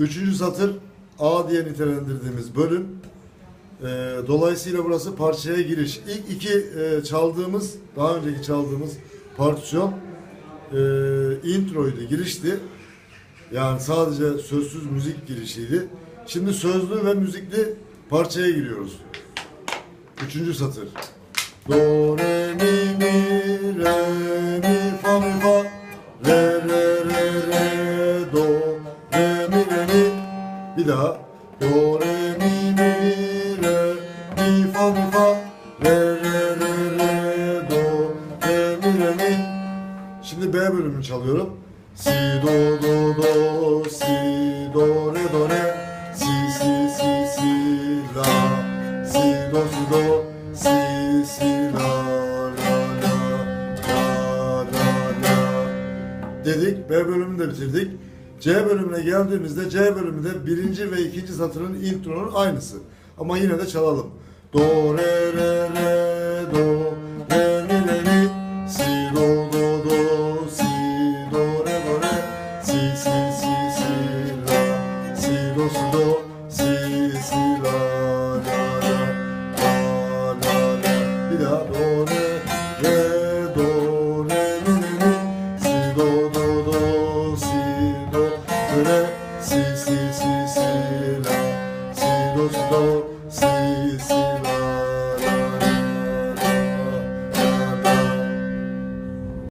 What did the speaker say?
Üçüncü satır A diye nitelendirdiğimiz bölüm. Ee, dolayısıyla burası parçaya giriş. İlk iki e, çaldığımız, daha önceki çaldığımız partisyon e, introydu, girişti. Yani sadece sözsüz müzik girişiydi. Şimdi sözlü ve müzikli parçaya giriyoruz. Üçüncü satır. Do, re, mi, mi, re, Bir daha. Do, re, mi, mi, re, mi, fa, mi, fa. Re, re, re, re, do, re, mi, re, mi. Şimdi B bölümünü çalıyorum. Si, do, do, do, si, do, re, do, re. Si, si, si, si, la. Si, do, si, do, si, si, la, la, la, la, la, la. Dedik. B bölümünü de bitirdik. C bölümüne geldiğimizde C bölümünde birinci ve ikinci satırın intronun aynısı. Ama yine de çalalım. Do, re, re, re, do, re, mi, re, mi. Si, do, do, do, si, do, re, do, re. Si, si, si, si, la. Si, do, si, do, si, si, la, la, la, la, la, la. Bir daha do, si, si,